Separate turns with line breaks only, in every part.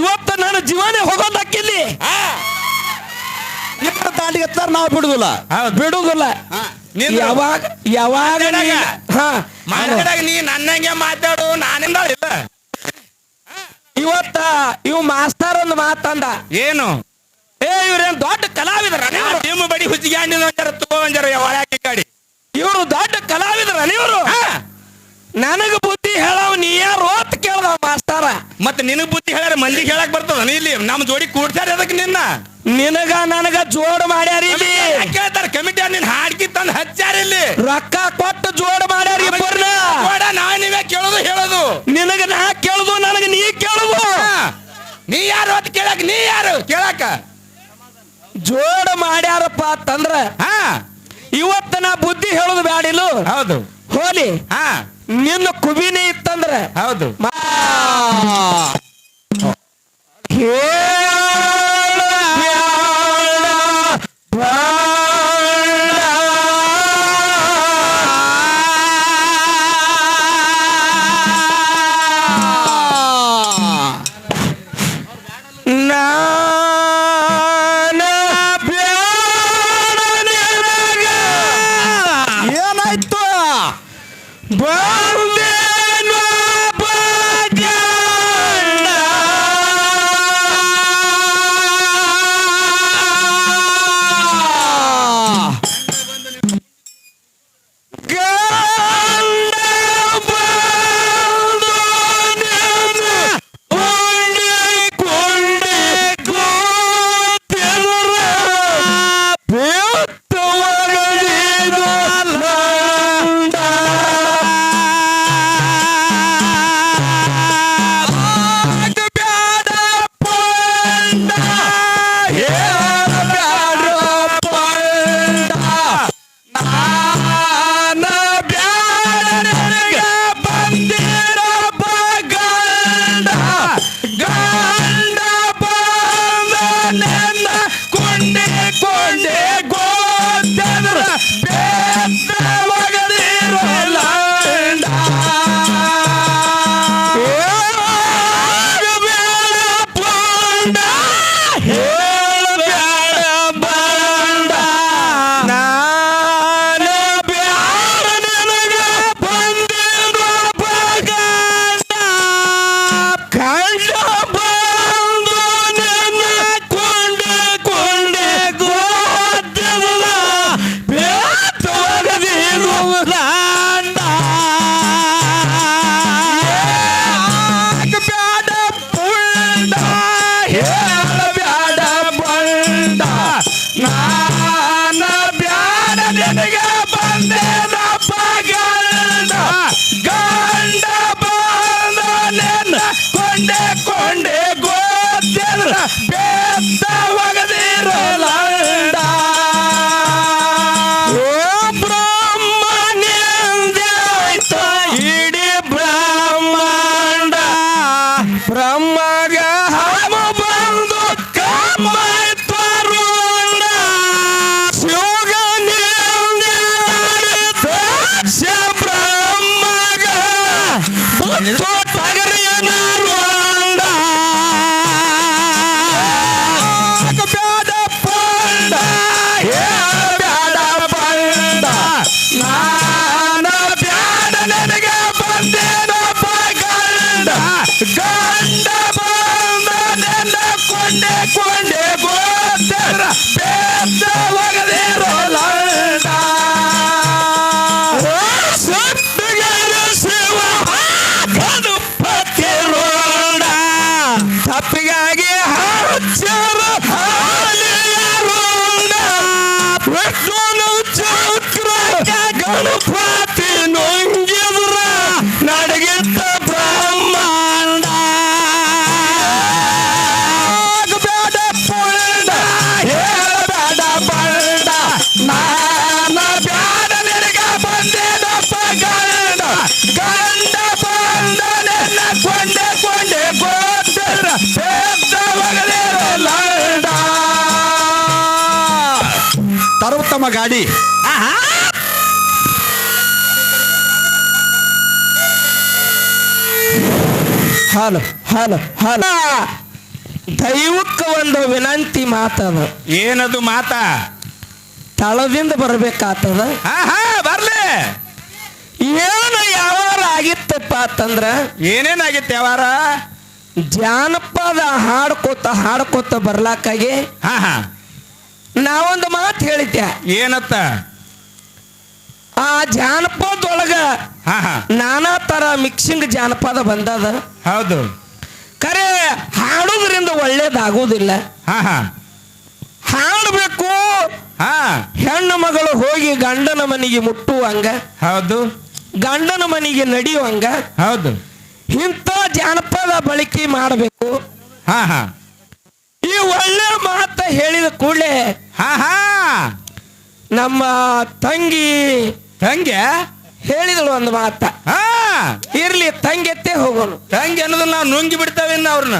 ಇವತ್ತ ನನ್ನ ಜೀವನೇ ಹೋಗೋದಕ್ಕಿಲ್ಲಿ ಇಬ್ಬರ ನಾವು ಬಿಡುದಿಲ್ಲ. ಬಿಡುದಿಲ್ಲ. ಯಾವಾಗ ಯಾವಾಗ
ಮಾತಾಡಾಗ.
ನೀ-
ನನ್ನಂಗೆ ಮಾತಾಡು ನಾನಿಂದ ಇಲ್ಲ.
ಇವತ್ತ ಇವ್ ಮಾಸ್ತರ್ ಒಂದು ಮಾತಂದ
ಏನು?
ಏ ಇವ್ರೇನ್ ದೊಡ್ಡ ಕಲಾವಿದರ
ನಿಮ್ಮ ಬಡಿ ಹುಚ್ಚಿಗೆ ತಗೊಂಡ್ರ ಒಳಗೆ ಗಾಡಿ
ಇವರು ದೊಡ್ಡ ಕಲಾವಿದರ ಇವರು
ಹಾ.
ನನಗ ಬುದ್ಧಿ ಹೇಳವ್ ನೀ ಯಾರು ಮಾಸ್ತಾರ
ಮತ್ತೆ ನಿನಗ್ ಬುದ್ಧಿ ಹೇಳ್ಯಾರ ಮಂದಿಗೆ ಹೇಳಕ್ ಬರ್ತದ? ಇಲ್ಲಿ ನಮ್ಮ ಜೋಡಿ ಕೂಡ್ಸ್ಯಾರ ಅದಕ್ಕೆ ನಿನ್ನ?
ನಿನಗ ನನಗ ಜೋಡ್ ಮಾಡ್ಯಾರ ಇಲ್ಲಿ.
ಕೇಳ್ತಾರ? ಕಮಿಟಿ ನಿನ್ ಹಾಡ್ಕಿ ತಂದು ಹಚ್ಚಾರ ಇಲ್ಲಿ.
ರೊಕ್ಕ ಕೊಟ್ಟು ಜೋಡ್ ಮಾಡ್ಯಾರ ಇಬ್ಬರನ್ನ
ನಾ ನೀವೇ ಕೇಳೋದು ಹೇಳೋದು.
ನಿನಗ ನಾ ಕೇಳುದು ನನಗ ನೀ ಕೇಳುದು.
ನೀ ಯಾರು ಅಂತ ಕೇಳಕ್ ನೀ ಯಾರು ಕೇಳಕ?
ಜೋಡ್ ಮಾಡ್ಯಾರಪ್ಪ ಅಂತಂದ್ರ
ಹ.
ಇವತ್ತ ನಾ ಬುದ್ಧಿ ಹೇಳುದು ಬ್ಯಾಡಿಲು
ಹೌದು.
ಹೋಲಿ.
ಹಾ.
ನಿನ್ನ ಕುಬಿನೇ ಇತ್ತಂದ್ರೆ
ಹೌದು.
ಮಾ- ಹೇಳ ಬಂದು ಕಮ್ಮಾಯ್ತ ಕೊಂಡೆ ಕೊಂಡೆ ಗೋಚರ ಗಾಡಿ. ಹಾಲು ಹಾಲು ಹಲೋ. ದೈವಕ್ಕ ಒಂದು ವಿನಂತಿ ಮಾತದ.
ಏನದು ಮಾತಾ?
ತಳದಿಂದ ಬರ್ಬೇಕಾತದ.
ಬರ್ಲಿ.
ಏನು ಯಾವಾರ ಆಗಿತ್ತಪ್ಪ ಅಂತಂದ್ರ?
ಏನೇನಾಗಿತ್ತು ಯಾವಾರ?
ಜಾನಪದ ಹಾಡ್ಕೋತ ಹಾಡ್ಕೋತ ಬರ್ಲಾಕಾಗಿ
ಹಾ ಹಾ
ನಾವೊಂದು ಮಾತು ಹೇಳಿದ್ದೆ.
ಏನತ್ತ?
ಆ ಜಾನಪದೊಳಗ ನಾನಾ ತರ ಮಿಕ್ಸಿಂಗ್ ಜಾನಪದ ಬಂದದ.
ಹೌದು.
ಕರೆ ಹಾಡೋದ್ರಿಂದ ಒಳ್ಳೇದಾಗೋದಿಲ್ಲ. ಹಾಡಬೇಕು. ಹೆಣ್ಣು ಮಗಳು ಹೋಗಿ ಗಂಡನ ಮನೆಗೆ ಮುಟ್ಟುವಂಗ.
ಹೌದು.
ಗಂಡನ ಮನೆಗೆ ನಡೆಯುವಂಗ.
ಹೌದು.
ಇಂಥ ಜಾನಪದ ಬಳಕೆ ಮಾಡಬೇಕು.
ಹಾ ಹಾ.
ಈ ಒಳ್ಳೆ ಮಾತ ಹೇಳಿದ ಕೂಡಲೇ
ಹಾ ಹಾ.
ನಮ್ಮ ತಂಗಿ
ತಂಗೆ?
ಹೇಳಿದಳು ಒಂದು ಮಾತ.
ಹಾ.
ಇರ್ಲಿ ತಂಗೆತ್ತೇ ಹೋಗೋನು.
ತಂಗಿ ಅನ್ನೋದು ನಾವು ನುಂಗಿ ಬಿಡ್ತಾವೆ ಇನ್ನು ಅವ್ರನ್ನ.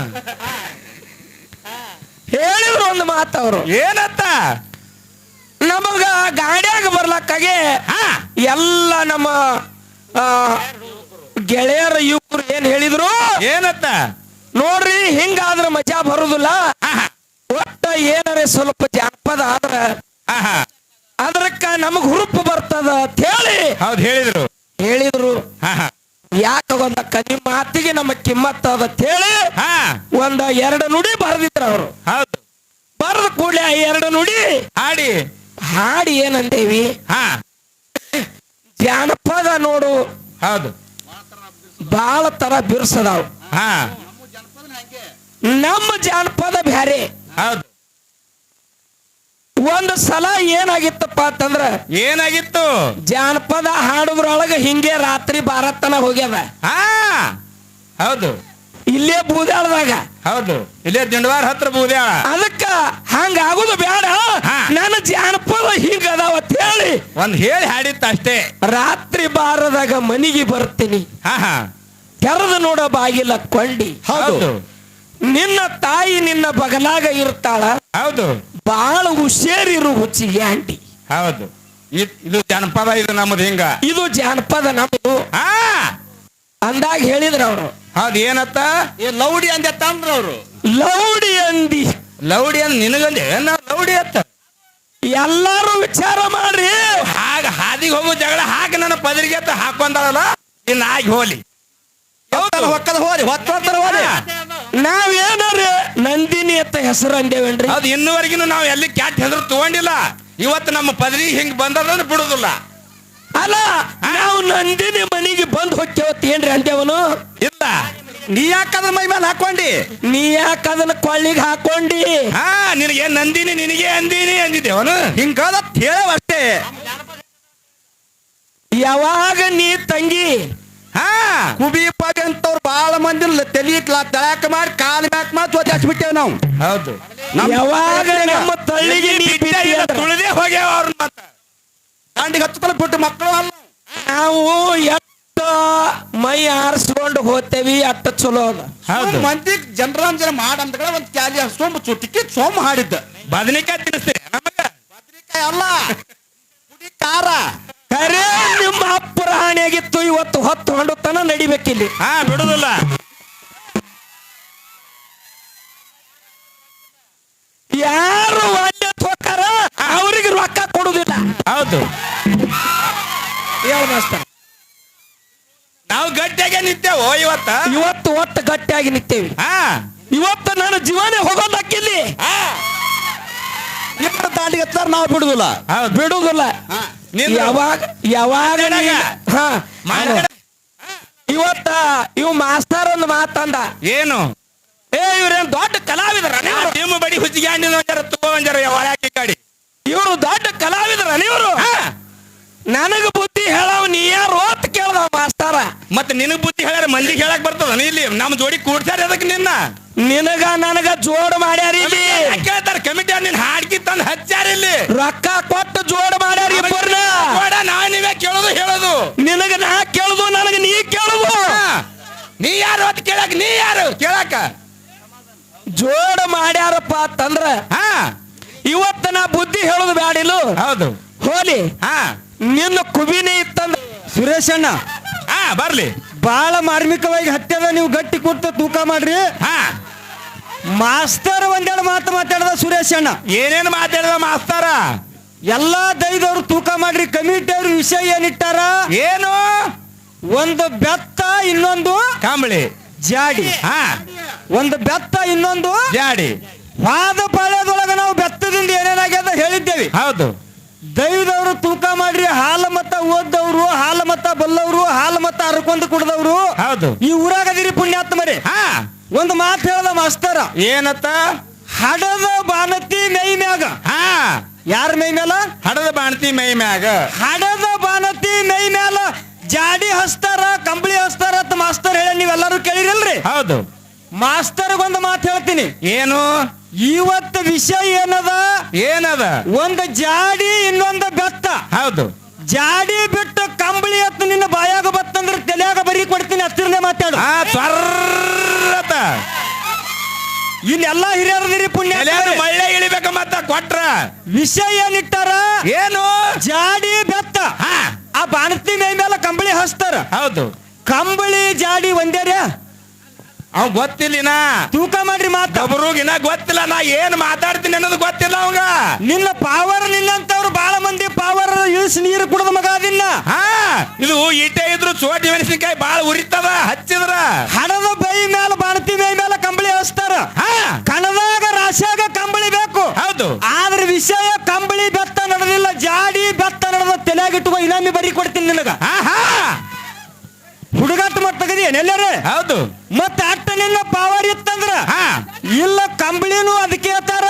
ಹೇಳಿದ್ರು ಒಂದು ಮಾತು ಅವರು.
ಏನತ್ತ?
ನಮಗ ಗಾಡಿಯಾಗ ಬರ್ಲಕ್ಕಾಗೆ ಎಲ್ಲ ನಮ್ಮ ಗೆಳೆಯರ ಇವ್ರು ಏನ್ ಹೇಳಿದ್ರು?
ಏನತ್ತ?
ನೋಡ್ರಿ ಹಿಂಗಾದ್ರ ಮಜಾ ಬರುದಿಲ್ಲ. ಒಟ್ಟ ಏನಾರೆ ಸ್ವಲ್ಪ ಜಾನಪದ ಆದ್ರ ಅದಕ್ಕ ನಮಗ್ ಹುರುಪು ಬರ್ತದ ಅಂತ ಹೇಳಿ
ಹೌದು ಹೇಳಿದ್ರು.
ಹೇಳಿದ್ರು. ಒಂದ ಕನಿ ಮಾತಿಗೆ ನಮ್ಮ ಕಿಮ್ಮತ್ತ ಹೇಳಿ
ಹಾ.
ಒಂದ ಎರಡು ನುಡಿ ಬರೆದಿದ್ರ ಅವರು.
ಹೌದು.
ಬರೆದ ಕೂಡಲೇ ಎರಡು ನುಡಿ
ಹಾಡಿ.
ಹಾಡಿ ಏನಂದೇವಿ?
ಹಾ.
ಜಾನಪದ ನೋಡು.
ಹೌದು.
ಬಾಳ ತರ ಬಿರ್ಸದಾವ್.
ಹಾ.
ನಮ್ಮ ಜಾನಪದ ಬ್ಯಾರೆ. ಒಂದು ಸಲ ಏನಾಗಿತ್ತಪ್ಪ ಅಂತಂದ್ರ
ಏನಾಗಿತ್ತು?
ಜಾನಪದ ಹಾಡುದ್ರೊಳಗ ಹಿಂಗೆ ರಾತ್ರಿ ಭಾರತನ ಹೋಗ್ಯದ.
ಹಾ ಹೌದು.
ಇಲ್ಲೇ ಬೂದ್ಯಾಳದಾಗ
ಹೌದು ಇಲ್ಲೇ ದಿಂಡವಾರ ಹತ್ರ ಬೂದ್ಯಾಳ
ಅದಕ್ಕ ಹಂಗ ಆಗುದು ಬೇಡ. ನನ್ನ ಜಾನಪದ ಹಿಂಗ ಅದಾವ ಹೇಳಿ.
ಒಂದ್ ಹೇಳಿ ಹಾಡಿತ್ತ ಅಷ್ಟೇ.
ರಾತ್ರಿ ಬಾರದಾಗ ಮನಿಗೆ ಬರ್ತೀನಿ.
ಹಾ ಹಾ.
ತೆರೆದು ನೋಡೋ ಬಾಗಿಲ ಕೊಂಡಿ.
ಹೌದು.
ನಿನ್ನ ತಾಯಿ ನಿನ್ನ ಬಗಲಾಗ ಇರ್ತಾಳ.
ಹೌದು.
ಬಹಳ ಹುಷೇರಿರು ಹುಚ್ಚಿಗೆ ಆಂಟಿ.
ಹೌದು. ಇದ್- ಜನಪದ ಇದು ನಮ್ಮದು ಹಿಂಗ.
ಇದು ಜಾನಪದ ನಮ್ಮದು
ಹಾ.
ಅಂದಾಗ ಹೇಳಿದ್ರ ಅವರು.
ಹೌದು ಏನತ್ತ?
ಲೌಡಿ ಅಂದೆ ತಂದ್ರ ಅವರು.
ಲೌಡಿ ಅಂದಿ.
ಲೌಡಿ ಅಂದ್ ನಿನಗಂದೆ? ನಾ ಲೌಡಿ ಅತ್ತ
ಎಲ್ಲಾರು ವಿಚಾರ ಮಾಡ್ರಿ.
ಹಾಗ ಹಾದಿಗೆ ಹೋಗೋ ಜಗಳ ಹಾಕಿ ನನ್ನ ಪದರಿಗೆ ಅಂತ ಹಾಕೊಂಡಾಳಲ್ಲ? ಇನ್ನು ಆಗಿ ಹೋಲಿ.
ಹೊಕ್ಕದ ಹೋರಿ ಹೊತ್ತರ ಹೋರಿ.
ನಾವೇನಾರ ನಂದಿನಿ ಅಂತ ಹೆಸರು ಅಂದೇವೇನ್ರಿ?
ಅದು ಇನ್ನುವರೆಗಿನ ನಾವು ಎಲ್ಲಿ ಕ್ಯಾಟ್ ಹೆದರು ತಗೊಂಡಿಲ್ಲ. ಇವತ್ತು ನಮ್ಮ ಪದವಿ ಹಿಂಗ್ ಬಂದದ ಬಿಡುದಿಲ್ಲ.
ಅಲ್ಲ ನಾವು ನಂದಿನಿ ಮನೆಗೆ ಬಂದ್ ಹೊಕ್ಕೇವತ್ ಏನ್ರಿ ಅಂದೇವನು?
ಇಲ್ಲ.
ನೀ ಯಾಕದ್ರ ಮೈ ಮೇಲೆ ಹಾಕೊಂಡಿ
ನೀ ಯಾಕ ಅದನ್ನ ಕೊಳ್ಳಿಗೆ ಹಾಕೊಂಡಿ
ಹಾ ನಿನಗೆ ನಂದಿನಿ ನಿನಗೆ ಅಂದಿನಿ ಅಂದಿದ್ದೇವನು
ಹಿಂಗದ ಹೇಳವಷ್ಟೇ
ಯಾವಾಗ ನೀ ತಂಗಿ
ಹಾ.
ಕುಬಿ ಪಬಿ ಅಂತವ್ರು ಬಾಳ ಮಂದಿ ತಲಿ ತಳಾಕ ಮಾಡಿ ಕಾಲ ಮ್ಯಾಕ್ ಮಾಡಿ ಜೊತೆ ಹಚ್ಬಿಟ್ಟೇವ್ ನಾವು.
ಹೌದು.
ಯಾವಾಗ ನಮ್ಮ ತಳ್ಳಿಗೆ
ತುಳಿದೇ ಹೋಗ್ಯಾವ ಅವ್ರನ್ನ ಮತ್ತ
ದಾಂಡಿಗೆ ಹತ್ತಲ್ಲ ಬಿಟ್ಟು ಮಕ್ಕಳು ಅಲ್ಲ.
ನಾವು ಎಷ್ಟ ಮೈ ಆರಿಸ್ಕೊಂಡು ಹೋಗ್ತೇವಿ ಅಟ್ಟ ಚಲೋ ಅದ.
ಹೌದು.
ಮಂದಿ ಜನರಂಜನೆ ಮಾಡಂತ ಒಂದ್ ಕ್ಯಾಲಿ ಸೋಂಬು ಚುಟಿಕಿ ಸೋಮ ಹಾಡಿದ್ದ.
ಬದನೆಕಾಯಿ ತಿನ್ನಿಸ್ತೇವೆ ನಮಗ?
ಬದನೆಕಾಯಿ ಅಲ್ಲ. ಪುಡಿ ಖಾರ.
ಖರೆ ನಿಮ್ಮ ಅಪ್ಪರ ಹಾನಿಯಾಗಿತ್ತು ಇವತ್ತು ಹೊತ್ತು ಹೊಂಡುತನ ನಡಿಬೇಕಿಲ್ಲಿ.
ಹಾ ಬಿಡುದಿಲ್ಲ.
ಯಾರು ಒಳ್ಳೆ ತೋಕಾರ ಅವ್ರಿಗೆ ರೊಕ್ಕ ಕೊಡುದಿಲ್ಲ
ಹೌದು.
ಮಾಸ್ತರ್
ನಾವು ಗಟ್ಟಿಯಾಗೆ ನಿಂತೇವೋ ಇವತ್ತ?
ಇವತ್ತು ಒಟ್ಟು ಗಟ್ಟಿಯಾಗಿ ನಿಂತೇವಿ.
ಹಾ.
ಇವತ್ತು ನಾನು ಜೀವನೇ ಹೋಗೋದಕ್ಕಿಲ್ಲಿ.
ಹಾ.
ಇಬ್ಬರು ದಾಂಡಿಗೆ ನಾವು ಬಿಡುದಿಲ್ಲ
ಹೌದು.
ಬಿಡುದಿಲ್ಲ
ನಿಂದ್ರು.
ಯಾವಾಗ? ಯಾವಾಗ ಹಾ. ಇವತ್ತ ಇವ್ ಮಾಸ್ತರ್ ಒಂದು ಮಾತಂದ
ಏನು?
ಏ ಇವ್ರೇನ್ ದೊಡ್ಡ ಕಲಾವಿದರ
ನಿಮ್ಮ ಬಡಿ ಹುಚ್ಚಿಗೆ ತುಪ್ಪ ಒಂಜರ ಒಳಗೆ ಗಾಡಿ
ಇವರು ದೊಡ್ಡ ಕಲಾವಿದರ ನೀವ್ರು?
ಹಾ.
ನನಗ ಬುದ್ಧಿ ಹೇಳವ್ ನೀ ಯಾರು ಅಂತ ಕೇಳ್ದ ಮಾಸ್ತಾರ?
ಮತ್ತೆ ನಿನಗ್ ಬುದ್ಧಿ ಹೇಳ್ಯಾರ ಮಂದಿಗೆ ಹೇಳಕ್ ಬರ್ತದ? ಇಲ್ಲಿ ನಮ್ಮ ಜೋಡಿ ಕೂಡ್ಸ್ಯಾರ ಅದಕ್ಕೆ ನಿನ್ನ?
ನಿನಗ ನನಗ ಜೋಡ್ ಮಾಡ್ಯಾರ ಇಲ್ಲಿ.
ಕೇಳ್ತಾರ? ಕಮಿಟಿ ನಿನ್ ಹಾಡ್ಕಿ ತಂದು ಹಚ್ಚಾರ ಇಲ್ಲಿ?
ರೊಕ್ಕ ಕೊಟ್ಟು ಜೋಡ್ ಮಾಡ್ಯಾರ ಇಬ್ಬರನ್ನ
ನಾ ನೀವೇ ಕೇಳೋದು ಹೇಳೋದು.
ನಿನಗ ನಾ ಕೇಳುದು ನನಗ ನೀ ಕೇಳುದು.
ನೀ ಯಾರು ಅಂತ ಕೇಳಕ್ ನೀ ಯಾರು ಕೇಳಾಕ?
ಜೋಡ್ ಮಾಡ್ಯಾರಪ್ಪ ಅಂತಂದ್ರ
ಹ.
ಇವತ್ತ ನಾ ಬುದ್ಧಿ ಹೇಳುದು ಬ್ಯಾಡಿಲು.
ಹೌದು.
ಹೋಲಿ.
ಹಾ.
ನಿನ್ನ ಕುಬಿನೇ ಇತ್ತಂದ
ಸುರೇಶ್ ಅಣ್ಣ.
ಹಾ ಬರ್ಲಿ.
ಬಹಳ ಮಾರ್ಮಿಕವಾಗಿ ಹತ್ಯದ ನೀವು ಗಟ್ಟಿ ಕೊಟ್ಟು ತೂಕ ಮಾಡ್ರಿ.
ಹಾ.
ಮಾಸ್ತರ್ ಒಂದೆರಡು ಮಾತು ಮಾತಾಡದ ಸುರೇಶ್ ಅಣ್ಣ.
ಏನೇನ್ ಮಾತಾಡಿದ ಮಾಸ್ತಾರ?
ಎಲ್ಲಾ ದೈದವ್ರು ತೂಕ ಮಾಡ್ರಿ ಕಮಿಟಿ ಅವ್ರ ವಿಷಯ ಏನಿಟ್ಟಾರ?
ಏನು?
ಒಂದು ಬೆತ್ತ ಇನ್ನೊಂದು
ಕಾಂಬಳಿ.
ಜಾಡಿ.
ಹಾ.
ಒಂದು ಬೆತ್ತ ಇನ್ನೊಂದು
ಜಾಡಿ.
ವಾದ ಪಾಳ್ಯದೊಳಗ ನಾವು ಬೆತ್ತದಿಂದ ಏನೇನಾಗ್ಯದ ಹೇಳಿದ್ದೇವೆ.
ಹೌದು.
ದೈವದವರು ತೂಕ ಮಾಡ್ರಿ ಹಾಲು ಮತ್ತ ಓದ್ದವ್ರು ಹಾಲು ಮತ್ತ ಬಲ್ಲವ್ರು ಹಾಲು ಮತ್ತ ಅರ್ಕೊಂಡು ಕುಡ್ದವ್ರು.
ಹೌದು.
ಈ ಊರಾಗದಿರಿ ಪುಣ್ಯಾತ್ಮರಿ
ಹಾ.
ಒಂದು ಮಾತು ಹೇಳದ ಮಾಸ್ತರ.
ಏನತ್ತ?
ಹಡದ ಬಾನತಿ ಮೈ ಮ್ಯಾಗ.
ಹಾ.
ಯಾರ ಮೈ ಮ್ಯಾಲ?
ಹಡದ ಬಾಣತಿ ಮೈ ಮ್ಯಾಗ.
ಹಡದ ಬಾನತಿ ಮೈ ಮ್ಯಾಲ ಜಾಡಿ ಹಸ್ತಾರ ಕಂಬಳಿ ಹಸ್ತಾರ ಅಂತ ಮಾಸ್ತರ್ ಹೇಳಿ ನೀವೆಲ್ಲರೂ ಕೇಳಿರಲ್ರಿ?
ಹೌದು.
ಮಾಸ್ತರ್ಗೊಂದು ಮಾತು ಹೇಳ್ತೀನಿ.
ಏನು?
ಇವತ್ತು ವಿಷಯ ಏನದ?
ಏನದ?
ಒಂದು ಜಾಡಿ ಇನ್ನೊಂದು ಬೆತ್ತ.
ಹೌದು.
ಜಾಡಿ ಬಿಟ್ಟು ಕಂಬಳಿ ಹತ್ತು ನಿನ್ನ ಬಾಯಾಗ ಬತ್ತಂದ್ರೆ ತಲೆಯಾಗ ಬರೀ ಕೊಡ್ತೀನಿ ಹತ್ತಿರನೇ ಮಾತಾಡು. ಇನ್ನೆಲ್ಲ ಹಿರಿಯರದಿರಿ ಪುಣ್ಯ
ಮಳೆ ಮಳ್ಳೆ ಇಳಿಬೇಕ ಮತ್ತ ಕೊಟ್ರ.
ವಿಷಯ ಏನಿಟ್ಟಾರ?
ಏನು?
ಜಾಡಿ ಬೆತ್ತ. ಆ ಬಾಣತಿ ಮೈ ಮೇಲೆ ಕಂಬಳಿ ಹಸ್ತಾರ
ಹೌದು.
ಕಂಬಳಿ ಜಾಡಿ ಒಂದೇರ್ಯ
ಅವ್ ಗೊತ್ತಿಲ್ಲಿನ
ತೂಕ ಮಾಡ್ರಿ ಮಾತ.
ಇನ್ನ ಗೊತ್ತಿಲ್ಲ ನಾ ಏನ್ ಮಾತಾಡ್ತೀನಿ ಅನ್ನೋದು ಗೊತ್ತಿಲ್ಲ ಅವಂಗ.
ನಿನ್ನ ಪಾವರ್ ನಿನ್ನಂತವ್ರು ಬಾಳ ಮಂದಿ ಪಾವರ್ ಇಳಿಸಿ ನೀರು ಕುಡದ ಮಗ ಅದಿಲ್ಲ
ಹಾ ಇದು ಈಟೆ ಇದ್ರು ಚೋಟಿ ಮೆಣಸಿನ್ಕಾಯಿ ಬಾಳ ಉರಿತದ ಹಚ್ಚಿದ್ರ.
ಹಣದ ಬೈ ಮೇಲೆ ಬಾಣತಿ ಮೈ ಮೇಲೆ ಕಂಬಳಿ ಹಚ್ತಾರ.
ಹಾ.
ಕಣದಾಗ ರಾಶಿಯಾಗ ಕಂಬಳಿ ಬೇಕು.
ಹೌದು.
ಆದ್ರ ವಿಷಯ ಕಂಬಳಿ ಬೆತ್ತ ನಡೆದಿಲ್ಲ ಜಾಡಿ ಬೆತ್ತ ನಡೆದ ತಲೆಯಾಗಿಟ್ಟುವ ಇನಾಮಿ ಬರಿ ಕೊಡ್ತೀನಿ ನಿನಗ.
ಹಾ ಹಾ.
ಎಲ್ಲರೇ?
ಹೌದು.
ಮತ್ತ ಅಟ್ಟ ಪವರ್ ಇತ್ತಂದ್ರ? ಇಲ್ಲ ಕಂಬಳಿನೂ ಅದಕ್ಕೆ ಹೇಳ್ತಾರ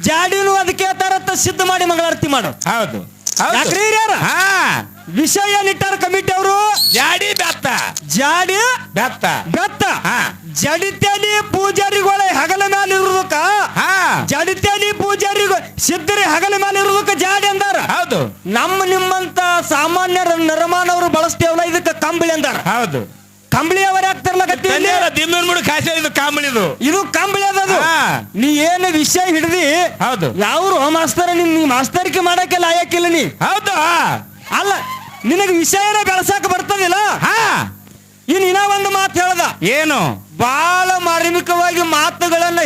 ಜಾಡಿನೂ ಅದಕ್ಕೆ ಹೇಳ್ತಾರ ಅಂತ ಸಿದ್ಧ ಮಾಡಿ ಮಂಗಳಾರತಿ ಮಾಡು
ಹೌದು.
ಯಾಕ್ರಿ ಹಿರಿಯರ?
ಹಾ.
ವಿಷಯ ಏನಿಟ್ಟಾರ ಕಮಿಟಿ ಅವರು?
ಜಾಡಿ ಬೆತ್ತ.
ಜಾಡಿ
ಬೆತ್ತ.
ಬೆತ್ತ. ಜಡಿತೇಲಿ ಪೂಜಾರಿಗಳ ಹಗಲ ಮೇಲೆ ಇರುವುದಕ್ಕ ಜಡಿತೇಲಿ ಪೂಜಾರಿಗಳು ಸಿದ್ಧರಿ ಹಗಲ ಇರುವುದಕ್ಕ ಜಾಡಿ ಅಂದಾರ?
ಹೌದು.
ನಮ್ಮ ನಿಮ್ಮಂತ ಸಾಮಾನ್ಯರ ನರಮಾನವರು ಬಳಸ್ತೇವಲ್ಲ ಇದಕ್ಕೆ ಕಂಬಳಿ ಅಂದಾರ?
ಹೌದು
ಕಂಬಳಿ ಅವರ ಆಗ್ತಾರಲ್ಲ ಗತಿ ಇಲ್ಲಿ?
ದಿಮ್ಮನ್ ಮುಡು ಕಾಸೆ ಇದು ಕಾಮಳಿದು
ಇದು ಕಂಬಳಿ
ಅದು
ನೀ ಏನು ವಿಷಯ ಹಿಡ್ದಿ
ಹೌದು.
ಯಾವ್ರು ಮಾಸ್ತರ ನಿನ್ ನೀ ಮಾಸ್ತರಿಕೆ ಮಾಡಕ್ಕೆ ಲಾಯಕ್ಕಿಲ್ಲ ನೀ.
ಹೌದು.
ಅಲ್ಲ ನಿನಗೆ ವಿಷಯನ ಬೆಳಸಾಕ ಬರ್ತದಿಲ್ಲ?
ಹಾ.
ಇನ್ ಇನ್ನ ಒಂದು ಮಾತು ಹೇಳ್ದ.
ಏನು?
ಬಹಳ ಮಾರ್ಮಿಕವಾಗಿ ಮಾತುಗಳನ್ನ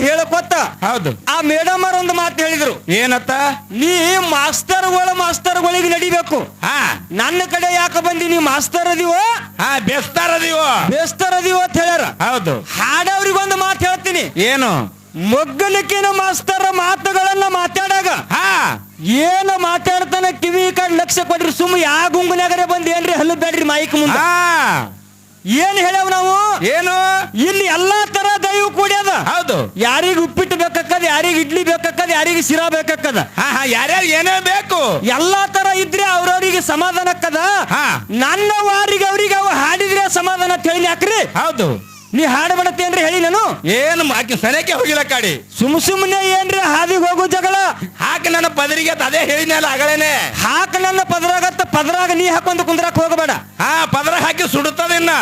ಹೌದು.
ಆ ಮೇಡಮ್ ಅವ್ರ ಒಂದು ಮಾತು ಹೇಳಿದ್ರು.
ಏನತ್ತ?
ನೀ ಮಾಸ್ತರ್ಗಳ ಮಾಸ್ತರ್ಗಳಿಗೆ ನಡಿಬೇಕು.
ಹಾ.
ನನ್ನ ಕಡೆ ಯಾಕೆ ಬಂದಿ ನೀ ಮಾಸ್ತರ್ ಅದೀವೋ
ಹಾ ಬೆಸ್ತಾರ ಅದೀವೋ
ಬೇಸ್ತರ್ ಅದೀವೋ ಅಂತ ಹೇಳ್ಯಾರ.
ಹೌದು.
ಹಾಡವ್ರಿಗೊಂದು ಮಾತು ಹೇಳ್ತೀನಿ.
ಏನು?
ಮೊಗ್ಗಲಿಕ್ಕಿನ ಮಾಸ್ತರ ಮಾತುಗಳನ್ನ ಮಾತಾಡಾಗ.
ಹಾ.
ಏನು ಮಾತಾಡ್ತಾನ ಕಿವಿ ಕಡೆ ಲಕ್ಷ ಕೊಡ್ರಿ ಸುಮ್ಮ ಯಾ ಗುಂಗುನಾಗರೆ ಬಂದ್ ಏನ್ರಿ ಹಲ್ಲು ಬೇಡ್ರಿ ಮೈಕ್ ಮುಂದೆ.
ಹಾ.
ಏನ್ ಹೇಳ್ಯಾವ ನಾವು?
ಏನು?
ಇಲ್ಲಿ ಎಲ್ಲಾ ತರ ದೈವ ಕೂಡ
ಹೌದು.
ಯಾರಿಗ ಇಡ್ಲಿ ಬೇಕಾಕದ ಯಾರಿಗೆ ಶಿರಾ ಬೇಕಾಕದ
ಹಾ ಹಾ ಯಾರ್ಯಾರು ಏನೇ ಬೇಕು.
ಎಲ್ಲಾ ತರ ಇದ್ರೆ ಅವ್ರವ್ರಿಗೆ ಸಮಾಧಾನ ಕದ
ಹಾ.
ನನ್ನ ವಾರಿಗೆ ಅವ್ರಿಗೆ ಅವ ಹಾಡಿದ್ರೆ ಸಮಾಧಾನ ಅಂತ ಹೇಳಿ ಯಾಕ್ರಿ
ಹೌದು.
ನೀ ಹಾಡ ಅಂದ್ರೆ ಹೇಳಿ ನಾನು.
ಏನು ಆಕಿ ಸನಕ್ಕೆ ಹೋಗಿಲ್ಲ ಕಾಡಿ.
ಸುಮ್ ಸುಮ್ನೆ ಏನ್ರಿ ಹಾದಿಗೆ ಹೋಗು ಜಗಳ?
ಹಾಕಿ ನನ್ನ ಪದರಿಗೆ ಅದೇ ಹೇಳಿನಲ್ಲ ಅಗಳೇನೆ
ಹಾಕ ನನ್ನ ಪದರಾಗತ್ತ ಪದರಾಗ ನೀ ಹಾಕೊಂದು ಕುಂದ್ರಾಕ್ ಹೋಗಬೇಡ.
ಹಾ ಪದರ ಹಾಕಿ ಸುಡುತ್ತದೆ ಇನ್ನ.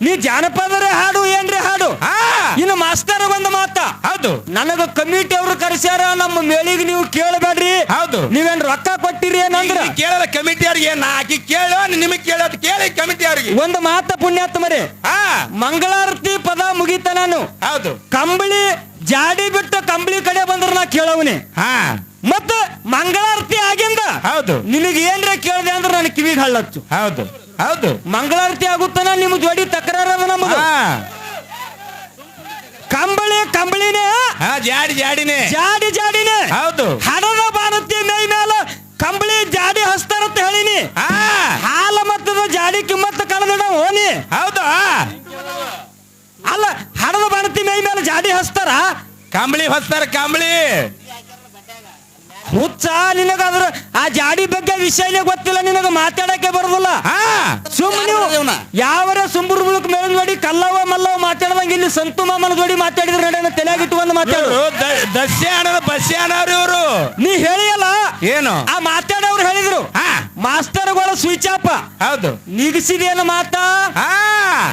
ನೀ ಜಾನಪದರ ಹಾಡು ಏನ್ರಿ ಹಾಡು?
ಹಾ.
ಇನ್ನು ಮಾಸ್ತರ್ ಬಂದ ಮಾತ.
ಹೌದು.
ನನಗ ಕಮಿಟಿ ಅವರು ಕರೆಸ್ಯಾರ ನಮ್ಮ ಮೇಳಿಗೆ ನೀವು ಕೇಳಬೇಡ್ರಿ.
ಹೌದು.
ನೀವೇನ್ ರೊಕ್ಕ ಕೊಟ್ಟಿರಿ ಏನಂದ್ರ?
ಕೇಳಲ್ಲ ಕಮಿಟಿ ಅವ್ರಿಗೆ ಹಾಕಿ ಕೇಳೋ ನಿಮಗೆ ಕೇಳೋದು ಕೇಳಿ ಕಮಿಟಿ ಅವ್ರಿಗೆ.
ಒಂದು ಮಾತ ಪುಣ್ಯಾತ್ಮರೇ
ಹಾ.
ಮಂಗಳಾರತಿ ಪದ ಮುಗಿತ ನಾನು.
ಹೌದು.
ಕಂಬಳಿ ಜಾಡಿ ಬಿಟ್ಟು ಕಂಬಳಿ ಕಡೆ ಬಂದ್ರ ನಾ ಕೇಳವನಿ.
ಹಾ.
ಮತ್ತ ಮಂಗಳಾರತಿ ಆಗಿಂದ
ಹೌದು.
ನಿನಗೆ ಏನ್ರ ಕೇಳಿದೆ ಅಂದ್ರೆ ನನ್ನ ಕಿವಿಗೆ ಹಳ್ಳತ್ತು
ಹೌದು. ಹೌದು.
ಮಂಗಳಾರತಿ ಆಗುತ್ತಾನ? ನಿಮ್ ಜೋಡಿ ತಕರಾರದ ನಮ್ಮದು
ಹಾ.
ಕಂಬಳಿ ಕಂಬಳಿನೇ.
ಹಾ ಜಾಡಿ ಜಾಡಿನೇ.
ಜಾಡಿ ಜಾಡಿನೇ.
ಹೌದು.
ಹಣದ ಬಾಣತಿ ಮೈ ಮೇಲ ಕಂಬಳಿ ಜಾಡಿ ಹಸ್ತಾರಂತ ಹೇಳಿನಿ. ಹಾಲ ಮತ್ತದ ಜಾಡಿ ಕಿಮ್ಮತ್ತ ಕಳೆದಿಡ ಓನಿ
ಹೌದು
ಅಲ್ಲ ಹಣದ ಬಾಣತಿ ಮೈ ಮೇಲೆ ಜಾಡಿ ಹಸ್ತಾರ?
ಕಂಬಳಿ ಹಸ್ತಾರ ಕಂಬಳಿ.
ಹುಚ್ಚ ನಿನಗಾದ್ರ ಆ ಜಾಡಿ ಬಗ್ಗೆ ವಿಷಯನೇ ಗೊತ್ತಿಲ್ಲ ನಿನಗ ಮಾತಾಡಕ್ಕೆ ಬರೋದಿಲ್ಲ. ನೀವು ಯಾವರ ಸುಂಬುರ್ ಮುಳುಕ್ ಮೇಲ್ ನೋಡಿ ಕಲ್ಲವ ಮಲ್ಲವ ಮಾತಾಡದಂಗ ಇಲ್ಲಿ ಸಂತು ಮಾಮನ ಜೋಡಿ ಮಾತಾಡಿದ್ರೆ ನಡೆಯ ತಲೆಯಾಗಿಟ್ಟುಕೊಂಡು ಮಾತಾಡು.
ಇವ್ರು ದ- ದಸ್ಯಾನದ ಬಸ್ಯಾನವ್ರು ಇವರು.
ನೀ ಹೇಳಿಯಲ್ಲ?
ಏನು?
ಆ ಮಾತಾಡೋರು ಹೇಳಿದ್ರು. ಮಾಸ್ತರ್ಗಳು ಸ್ವಿಚ್ ಆಪ್
ಹೌದು.
ನಿಗಿಸಿದೇನ ಮಾತಾ?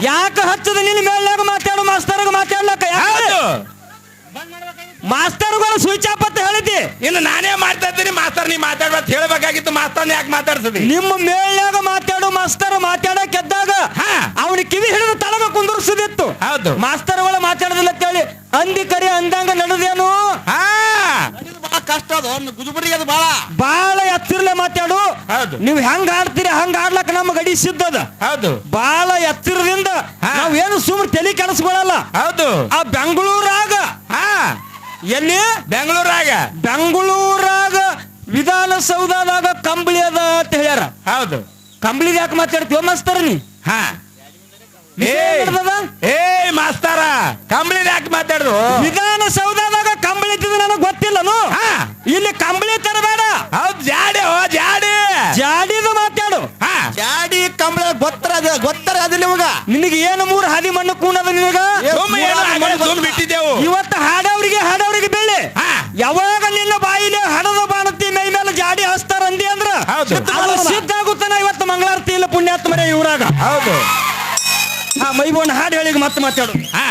ಯಾಕ ಹಚ್ಚದ ನಿನ್ನ ಮೇಲ್ನಾಗ ಮಾತಾಡು ಮಾಸ್ತರ್ಗ ಮಾತಾಡ್ಲಕ್ಕ? ಯಾಕೆ? ಮಾಸ್ತರ್ಗಳು ಸ್ವಿಚ್ ಆಫ್ ಅಂತ ಹೇಳಿದ್ದಿ.
ಇನ್ನು ನಾನೇ ಮಾಡ್ತಾ ಇದ್ದೀನಿ. ಮಾಸ್ತರ್ ನೀ ಮಾತಾಡ್ಬೇಕು ಹೇಳ್ಬೇಕಾಗಿತ್ತು. ಮಾಸ್ತರ್ ಯಾಕೆ ಮಾತಾಡ್ತದೆ
ನಿಮ್ಮ ಮೇಳ್ಯಾಗ ಮಾತಾಡು ಮಾಸ್ತರ್ ಮಾತಾಡಕ್ ಎದ್ದಾಗ
ಹಾ.
ಅವನ ಕಿವಿ ಹಿಡಿದು ತಳಗ ಕುಂದರ್ಸುದಿತ್ತು.
ಹೌದು.
ಮಾಸ್ತರ್ಗಳು ಮಾತಾಡೋದಿಲ್ಲ ಅಂತೇಳಿ ಅಂದಿ ಕರಿ ಅಂದಂಗ ನಡೆದೇನು?
ಬಹಳ ಕಷ್ಟ ಅದು. ಗುಜುಬರಿಗೆ ಅದು ಬಹಳ.
ಬಾಳ ಎತ್ತಿರ್ಲೆ ಮಾತಾಡು.
ಹೌದು.
ನೀವು ಹೆಂಗ ಆಡ್ತೀರಿ ಹಂಗ ಆಡ್ಲಕ್ ನಮ್ಮ ಗಡಿ ಸಿದ್ಧದ
ಹೌದು.
ಬಹಳ ಎತ್ತಿರದಿಂದ. ನಾವೇನು ಸುಮ್ಮನೆ ತಲೆ ಕೆಡಿಸ್ಕೊಳಲ್ಲ.
ಹೌದು.
ಆ ಬೆಂಗಳೂರಾಗ
ಹಾ.
ಎಲ್ಲಿ?
ಬೆಂಗಳೂರಾಗ.
ಬೆಂಗಳೂರಾಗ ವಿಧಾನಸೌಧದಾಗ ಕಂಬಳಿ ಅದ ಅಂತ ಹೇಳ್ಯಾರ.
ಹೌದು.
ಕಂಬಳಿಗೆ ಯಾಕೆ ಮಾತಾಡ್ತೀವ ಮಾಸ್ತರ ನೀ?
ಹಾ. ಮಾಸ್ತಾರ. ಕಂಬಳಿ ಯಾಕೆ ಮಾತಾಡ್ರು
ವಿಧಾನಸೌಧದಾಗ ಕಂಬಳಿ ಇದ್ದಿದ್ದು ನನಗೆ ಗೊತ್ತಿಲ್ಲನು
ಹಾ.
ಇಲ್ಲಿ ಕಂಬಳಿ ತರಬೇಡ
ಹೌದು ಜಾಡಿ ಓ ಜಾಡಿ.
ಜಾಡಿದು ಮಾತಾಡು.
ಹಾ.
ಜಾಡಿ ಕಂಬಳ ಗೊತ್ತರ ಗೊತ್ತರ ಅದಿಲ್ಲ ಇವಾಗ
ನಿನಗೆ ಏನು ಮೂರು ಹಾದಿ ಮಣ್ಣು ಕೂನದ ನಿನಗ? ಇವತ್ತು ಹಾಡವ್ರಿಗೆ ಹಾಡವ್ರಿಗೆ ಬೆಳ್ಳಿ
ಹಾ.
ಯಾವಾಗ ನಿನ್ನ ಬಾಯಿಲಿ ಹಡದ ಬಾಣತಿ ಮೈ ಮೇಲೆ ಜಾಡಿ ಹಸ್ತಾರ ಅಂದಿ ಅಂದ್ರ
ಹೌದು.
ಅದು ಸಿದ್ಧ ಆಗುತ್ತಾನ ಇವತ್ತು ಮಂಗಳಾರತಿ ಇಲ್ಲ ಪುಣ್ಯಾತ್ಮರೇ ಇವ್ರಾಗ.
ಹೌದು.
ಆ ಮೈಬೋನ್ ಹಾಡು ಹೇಳಿ ಮತ್ತೆ ಮಾತಾಡು.
ಹಾ.